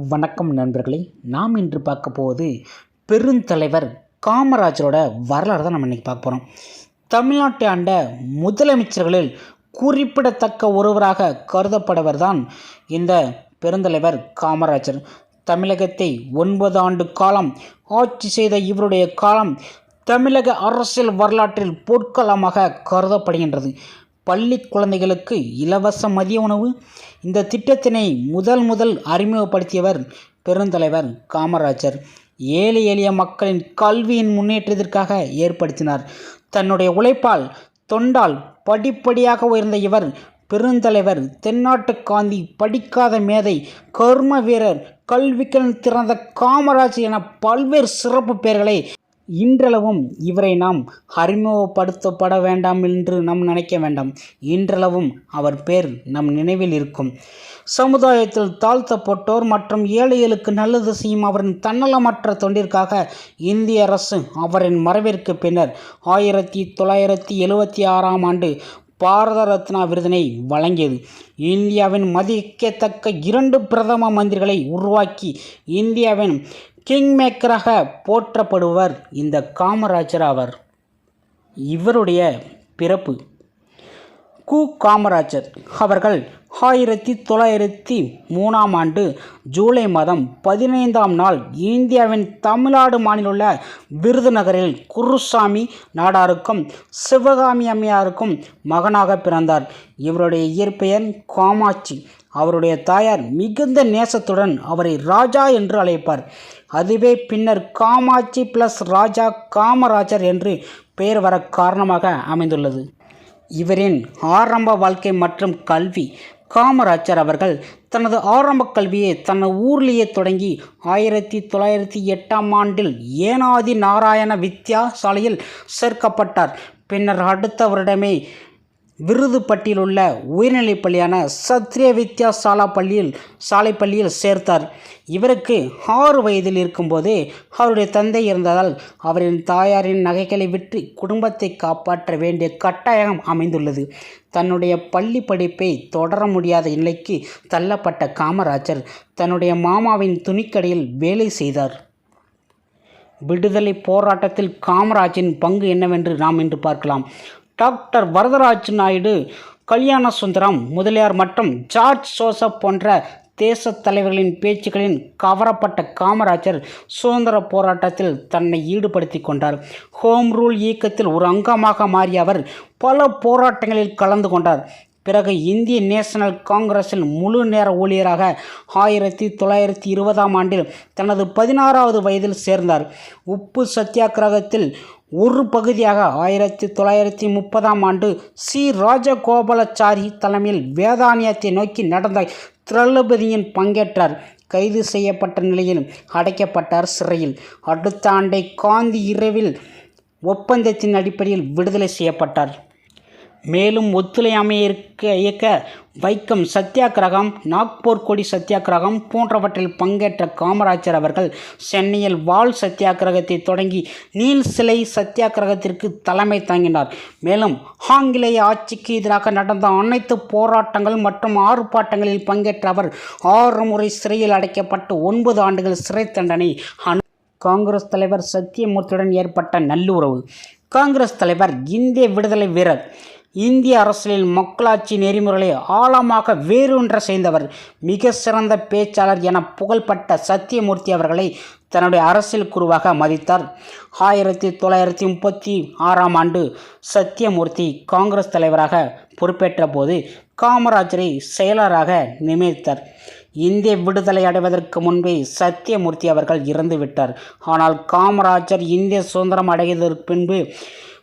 வணக்கம் நண்பர்களே. நாம் இன்று பார்க்க போவது பெருந்தலைவர் காமராஜரோட வரலாறு தான் நம்ம இன்றைக்கி பார்க்க போகிறோம் தமிழ்நாட்டை ஆண்ட முதலமைச்சர்களில் குறிப்பிடத்தக்க ஒருவராக கருதப்படவர் தான் இந்த பெருந்தலைவர் காமராஜர். தமிழகத்தை ஒன்பது ஆண்டு காலம் ஆட்சி செய்த இவருடைய காலம் தமிழக அரசியல் வரலாற்றில் பொற்காலமாக கருதப்படுகின்றது. பள்ளி குழந்தைகளுக்கு இலவச மதிய உணவு. இந்த திட்டத்தினை முதல் முதல் அறிமுகப்படுத்தியவர் பெருந்தலைவர் காமராஜர். ஏழை எளிய மக்களின் கல்வியின் முன்னேற்றத்திற்காக ஏற்படுத்தினார். தன்னுடைய உழைப்பால் தொண்டால் படிப்படியாக உயர்ந்த இவர் பெருந்தலைவர். தென்னாட்டு காந்தி படிக்காத மேதை கர்ம வீரர் கல்விக்கண் திறந்த காமராஜ் என பல்வேறு சிறப்பு பெயர்களை இன்றளவும் இவரை நாம் அறிமுகப்படுத்தப்பட வேண்டாம் என்று நாம் நினைக்க வேண்டாம். இன்றளவும் அவர் பேர் நம் நினைவில் இருக்கும். சமுதாயத்தில் தாழ்த்தப்பட்டோர் மற்றும் ஏழைகளுக்கு நல்லது செய்யும் அவரின் தன்னலமற்ற தொண்டிற்காக இந்திய அரசு அவரின் மறைவிற்கு பின்னர் ஆயிரத்தி தொள்ளாயிரத்தி எழுவத்தி ஆறாம் ஆண்டு பாரத ரத்னா விருதினை வழங்கியது. இந்தியாவின் மதிக்கத்தக்க இரண்டு பிரதம மந்திரிகளை உருவாக்கி இந்தியாவின் கிங் மேக்கராக போற்றப்படுவர் இந்த காமராஜர் ஆவர். இவருடைய பிறப்பு கு. காமராஜர் அவர்கள் ஆயிரத்தி தொள்ளாயிரத்தி மூணாம் ஆண்டு ஜூலை மாதம் பதினைந்தாம் நாள் இந்தியாவின் தமிழ்நாடு மாநிலுள்ள விருதுநகரில் குருசாமி நாடாருக்கும் சிவகாமி அம்மையாருக்கும் மகனாக பிறந்தார். இவருடைய இயற்பெயர் காமாட்சி. அவருடைய தாயார் மிகுந்த நேசத்துடன் அவரை ராஜா என்று அழைப்பார். அதுவே பின்னர் காமாட்சி பிளஸ் ராஜா காமராஜர் என்று பெயர் வர காரணமாக அமைந்துள்ளது. இவரின் ஆரம்ப வாழ்க்கை மற்றும் கல்வி. காமராஜர் அவர்கள் தனது ஆரம்ப கல்வியை தனது ஊர்லேயே தொடங்கி ஆயிரத்தி தொள்ளாயிரத்தி எட்டாம் ஆண்டில் ஏனாதி நாராயண வித்யாசாலையில் சேர்க்கப்பட்டார். பின்னர் அடுத்த வருடமே விருதுப்பட்டியில் உள்ள உயர்நிலைப் பள்ளியான சத்ரிய வித்யாசாலா பள்ளியில் சாலை பள்ளியில் சேர்த்தார். இவருக்கு ஆறு வயதில் இருக்கும்போதே அவருடைய தந்தை இருந்ததால் அவரின் தாயாரின் நகைகளை விற்று குடும்பத்தை காப்பாற்ற வேண்டிய கட்டாயம் அமைந்துள்ளது. தன்னுடைய பள்ளி படிப்பை தொடர முடியாத நிலைக்கு தள்ளப்பட்ட காமராஜர் தன்னுடைய மாமாவின் துணிக்கடையில் வேலை செய்தார். விடுதலை போராட்டத்தில் காமராஜின் பங்கு என்னவென்று நாம் இன்று பார்க்கலாம். டாக்டர் வரதராஜ் நாயுடு கல்யாண சுந்தரம் முதலியார் மற்றும் ஜார்ஜ் ஜோசப் போன்ற தேச தலைவர்களின் பேச்சுக்களின் கவரப்பட்ட காமராஜர் சுதந்திர போராட்டத்தில் தன்னை ஈடுபடுத்தி கொண்டார். ஹோம் ரூல் இயக்கத்தில் ஒரு அங்கமாக மாறிய அவர் பல போராட்டங்களில் கலந்து கொண்டார். பிறகு இந்திய நேஷனல் காங்கிரஸில் முழு நேர ஊழியராக ஆயிரத்தி தொள்ளாயிரத்தி இருபதாம் ஆண்டில் தனது பதினாறாவது வயதில் சேர்ந்தார். உப்பு சத்தியாகிரகத்தில் ஒரு பகுதியாக ஆயிரத்தி தொள்ளாயிரத்தி முப்பதாம் ஆண்டு சி. ராஜகோபாலாச்சாரி தலைமையில் வேதானியத்தை நோக்கி நடந்த திரௌபதியின் பங்கேற்றார். கைது செய்யப்பட்ட நிலையில் அடைக்கப்பட்டார் சிறையில். அடுத்த ஆண்டை காந்தி இரவில் ஒப்பந்தத்தின் அடிப்படையில் விடுதலை செய்யப்பட்டார். மேலும் ஒத்துழையாமை இருக்க இயக்க வைக்கம் சத்தியாகிரகம் நாக்பூர் கொடி சத்தியாகிரகம் போன்றவற்றில் பங்கேற்ற காமராஜர் அவர்கள் சென்னையில் வால் சத்தியாகிரகத்தை தொடங்கி நீல் சிலை சத்தியாகிரகத்திற்கு தலைமை தாங்கினார். மேலும் ஆங்கிலேய ஆட்சிக்கு எதிராக நடந்த அனைத்து போராட்டங்கள் மற்றும் ஆர்ப்பாட்டங்களில் பங்கேற்ற அவர் ஆறு முறை சிறையில் அடைக்கப்பட்டு ஒன்பது ஆண்டுகள் சிறை தண்டனை அனு காங்கிரஸ் தலைவர் சத்தியமூர்த்தியுடன் ஏற்பட்ட நல்லுறவு. காங்கிரஸ் தலைவர் இந்திய விடுதலை வீரர் இந்திய அரசியலில் மக்களாட்சி நெறிமுறைகளை ஆழமாக வேரூன்ற செய்தவர் மிக சிறந்த பேச்சாளர் என புகழ்பட்ட சத்தியமூர்த்தி அவர்களை தன்னுடைய அரசியல் குருவாக மதித்தார். ஆயிரத்தி தொள்ளாயிரத்தி முப்பத்தி ஆறாம் ஆண்டு சத்தியமூர்த்தி காங்கிரஸ் தலைவராக பொறுப்பேற்ற போது காமராஜரை செயலராக நியமித்தார். இந்திய விடுதலை அடைவதற்கு முன்பே சத்தியமூர்த்தி அவர்கள் இறந்துவிட்டார். ஆனால் காமராஜர் இந்திய சுதந்திரம் அடைவதற்கு பின்பு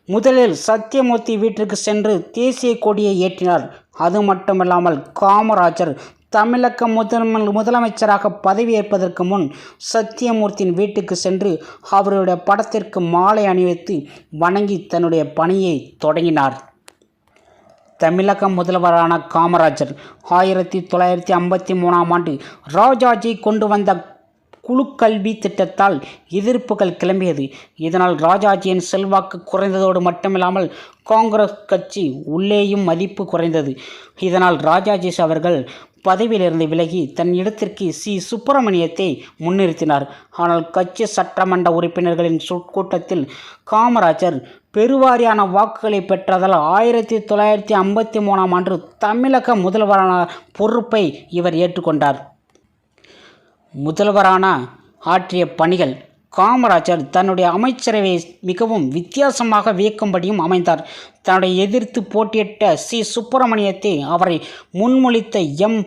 முதலில் சத்தியமூர்த்தி வீட்டிற்கு சென்று தேசிய கொடியை ஏற்றினார். அது மட்டுமில்லாமல் காமராஜர் தமிழக முதல் முதலமைச்சராக பதவியேற்பதற்கு முன் சத்தியமூர்த்தியின் வீட்டுக்கு சென்று அவருடைய படத்திற்கு மாலை அணிவித்து வணங்கி தன்னுடைய பணியை தொடங்கினார். தமிழக முதல்வரான காமராஜர் ஆயிரத்தி தொள்ளாயிரத்தி ஐம்பத்தி மூணாம் ஆண்டு ராஜாஜி கொண்டு வந்த குழுக்கல்வி திட்டத்தால் எதிர்ப்புகள் கிளம்பியது. இதனால் ராஜாஜியின் செல்வாக்கு குறைந்ததோடு மட்டுமில்லாமல் காங்கிரஸ் கட்சி உள்ளேயும் மதிப்பு குறைந்தது. இதனால் ராஜாஜி அவர்கள் பதவியிலிருந்து விலகி தன் இடத்திற்கு சி. சுப்பிரமணியத்தை முன்னிறுத்தினார். ஆனால் கட்சி சட்டமன்ற உறுப்பினர்களின் கூட்டத்தில் காமராஜர் பெருவாரியான வாக்குகளை பெற்றதால் ஆயிரத்தி தொள்ளாயிரத்தி ஐம்பத்தி மூணாம் ஆண்டு தமிழக முதல்வரான பொறுப்பை இவர் ஏற்றுக்கொண்டார். முதல்வரான ஆற்றிய பணிகள் காமராஜர் தன்னுடைய அமைச்சரவை மிகவும் வித்தியாசமாக வியக்கும்படியும் அமைந்தார். தன்னுடைய எதிர்த்து போட்டியிட்ட சி. சுப்பிரமணியத்தை அவரை முன்மொழித்த எம்.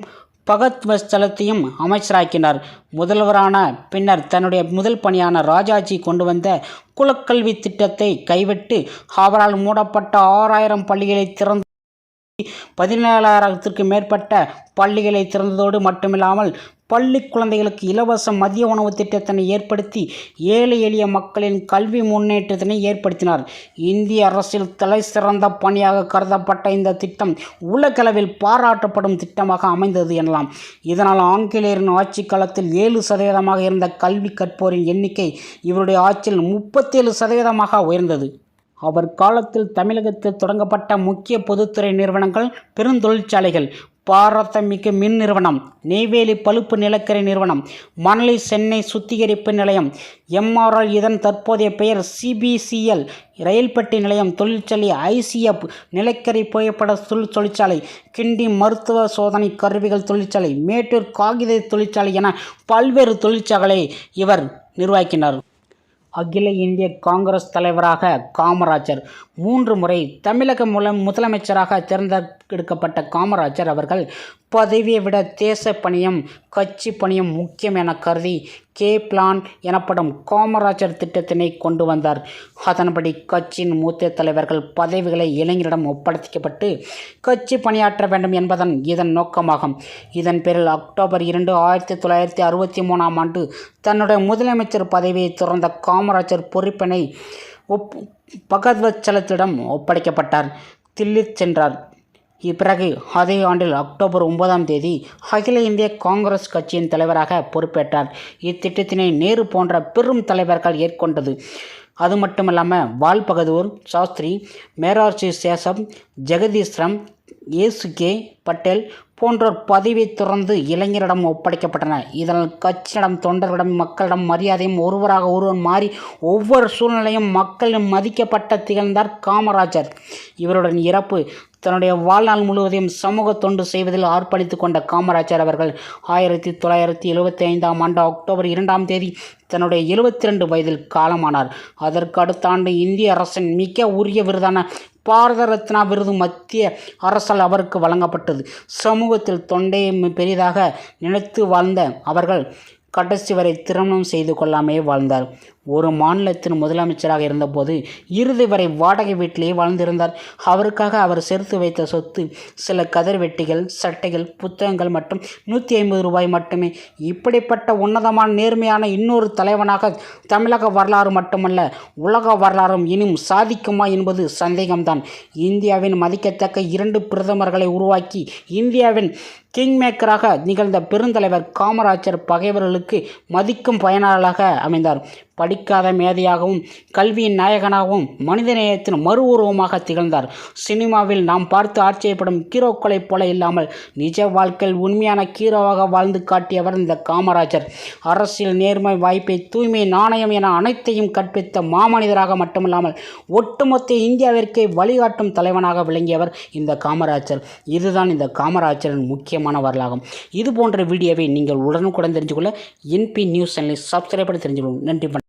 பகத்வஸ்தலத்தையும் அமைச்சராக்கினார். முதல்வரான பின்னர் தன்னுடைய முதல் பணியான ராஜாஜி கொண்டு வந்த குலக்கல்வி திட்டத்தை கைவிட்டு அவரால் மூடப்பட்ட ஆறாயிரம் பள்ளிகளை திறந்து பதினேழாயிரத்திற்கு மேற்பட்ட பள்ளிகளை திறந்ததோடு மட்டுமில்லாமல் பள்ளி குழந்தைகளுக்கு இலவச மதிய உணவு திட்டத்தினை ஏற்படுத்தி ஏழை எளிய மக்களின் கல்வி முன்னேற்றத்தினை ஏற்படுத்தினார். இந்திய அரசில் தலை சிறந்த பணியாக கருதப்பட்ட இந்த திட்டம் உலகளவில் பாராட்டப்படும் திட்டமாக அமைந்தது எனலாம். இதனால் ஆங்கிலேயரின் ஆட்சி காலத்தில் ஏழு சதவீதமாக இருந்த கல்வி கற்போரின் எண்ணிக்கை இவருடைய ஆட்சியில் முப்பத்தேழு சதவீதமாக உயர்ந்தது. அவர் காலத்தில் தமிழகத்தில் தொடங்கப்பட்ட முக்கிய பொதுத்துறை நிறுவனங்கள் பெருந்தொழிற்சாலைகள் பாரதமிகு மின் நிறுவனம் நெய்வேலி பழுப்பு நிலக்கரி நிறுவனம் மணலி சென்னை சுத்திகரிப்பு நிலையம் எம்ஆர்எல் இதன் தற்போதைய பெயர் சிபிசிஎல் ரயில்பட்டி நிலையம் தொழிற்சாலை ஐசிஎஃப் நிலக்கரி புகைப்பட தொழில் தொழிற்சாலை கிண்டி மருத்துவ சோதனை கருவிகள் தொழிற்சாலை மேட்டூர் காகித தொழிற்சாலை என பல்வேறு தொழிற்சாலைகளை இவர் நிர்வகிக்கினார் அகில இந்திய காங்கிரஸ் தலைவராக காமராஜர். மூன்று முறை தமிழக மூலம் முதலமைச்சராக தேர்ந்தெடுக்கப்பட்ட காமராஜர் அவர்கள் பதவியை விட தேச பணியும் கட்சி பணியும் முக்கியம் என கருதி கே பிளான் எனப்படும் காமராஜர் திட்டத்தினை கொண்டு வந்தார். அதன்படி கட்சியின் மூத்த தலைவர்கள் பதவிகளை இளைஞரிடம் ஒப்படைக்கப்பட்டு கட்சி பணியாற்ற வேண்டும் என்பதன் இதன் நோக்கமாகும். இதன் பேரில் அக்டோபர் இரண்டு ஆயிரத்தி தொள்ளாயிரத்தி அறுபத்தி மூணாம் ஆண்டு தன்னுடைய முதலமைச்சர் பதவியை துறந்த காமராஜர் பொறுப்பினை ஒப் பகவத்சலத்திடம் ஒப்படைக்கப்பட்டார். தில்லி சென்றார். இப்பிறகு அதே ஆண்டில் அக்டோபர் ஒன்பதாம் தேதி அகில இந்திய காங்கிரஸ் கட்சியின் தலைவராக பொறுப்பேற்றார். இத்திட்டத்தினை நேரு போன்ற பெரும் தலைவர்கள் ஏற்கொண்டது. அது மட்டுமல்லாமல் வால் பகதூர் சாஸ்திரி மேரார்ஜி சேஷம் ஜெகதீஸ்ரம் ஏசு கே பட்டேல் போன்றோர் பதவி துறந்து இளைஞரிடம் ஒப்படைக்கப்பட்டன. இதனால் கட்சியிடம் தொண்டர்களிடம் மக்களிடம் மரியாதையும் ஒருவராக ஒருவர் மாறி ஒவ்வொரு சூழ்நிலையும் மக்களிடம் மதிக்கப்பட்ட திகழ்ந்தார் காமராஜர். இவருடன் இறப்பு தன்னுடைய வாழ்நாள் முழுவதையும் சமூக தொண்டு செய்வதில் அர்ப்பணித்து கொண்ட காமராஜர் அவர்கள் ஆயிரத்தி தொள்ளாயிரத்தி எழுபத்தி ஐந்தாம் ஆண்டு அக்டோபர் இரண்டாம் தேதி தன்னுடைய எழுபத்தி ரெண்டு வயதில் காலமானார். அதற்கு அடுத்த ஆண்டு இந்திய அரசின் மிக உரிய விருதான பாரத ரத்னா விருது மத்திய அரசால் அவருக்கு வழங்கப்பட்டது. சமூகத்தில் தொண்டையை பெரிதாக நினைத்து வாழ்ந்த அவர்கள் கடைசி வரை திருமணம் செய்து கொள்ளாமே வாழ்ந்தார். ஒரு மாநிலத்தின் முதலமைச்சராக இருந்தபோது இறுதி வரை வாடகை வீட்டிலேயே வாழ்ந்திருந்தார். அவருக்காக அவர் சேர்த்து வைத்த சொத்து சில கதர் வெட்டிகள் சட்டைகள் புத்தகங்கள் மற்றும் நூற்றி ஐம்பது ரூபாய் மட்டுமே. இப்படிப்பட்ட உன்னதமான நேர்மையான இன்னொரு தலைவனாக தமிழக வரலாறு மட்டுமல்ல உலக வரலாறும் இனியும் சாதிக்குமா என்பது சந்தேகம்தான். இந்தியாவின் மதிக்கத்தக்க இரண்டு பிரதமர்களை உருவாக்கி இந்தியாவின் கிங் மேக்கராக நிகழ்ந்த பெருந்தலைவர் காமராஜர் பகைவர்களுக்கு மதிக்கும் பயனாளராக அமைந்தார். படிக்காத மேதையாகவும் கல்வியின் நாயகனாகவும் மனிதநேயத்தின் மறு உருவமாக திகழ்ந்தார். சினிமாவில் நாம் பார்த்து ஆச்சரியப்படும் ஹீரோக்களைப் போல இல்லாமல் நிஜ வாழ்க்கையில் உண்மையான ஹீரோவாக வாழ்ந்து காட்டியவர் இந்த காமராஜர். அரசியல் நேர்மை வாய்ப்பை தூய்மை நாணயம் என அனைத்தையும் கற்பித்த மாமனிதராக மட்டுமில்லாமல் ஒட்டுமொத்த இந்தியாவிற்கே வழிகாட்டும் தலைவனாக விளங்கியவர் இந்த காமராஜர். இதுதான் இந்த காமராஜரின் முக்கியமான வரலாகும். இது போன்ற வீடியோவை நீங்கள் உடனுக்குடன் தெரிஞ்சுக்கொள்ள என்பி நியூஸ் சேனலை சப்ஸ்கிரைப் பண்ணி தெரிஞ்சுக்கணும் நன்றி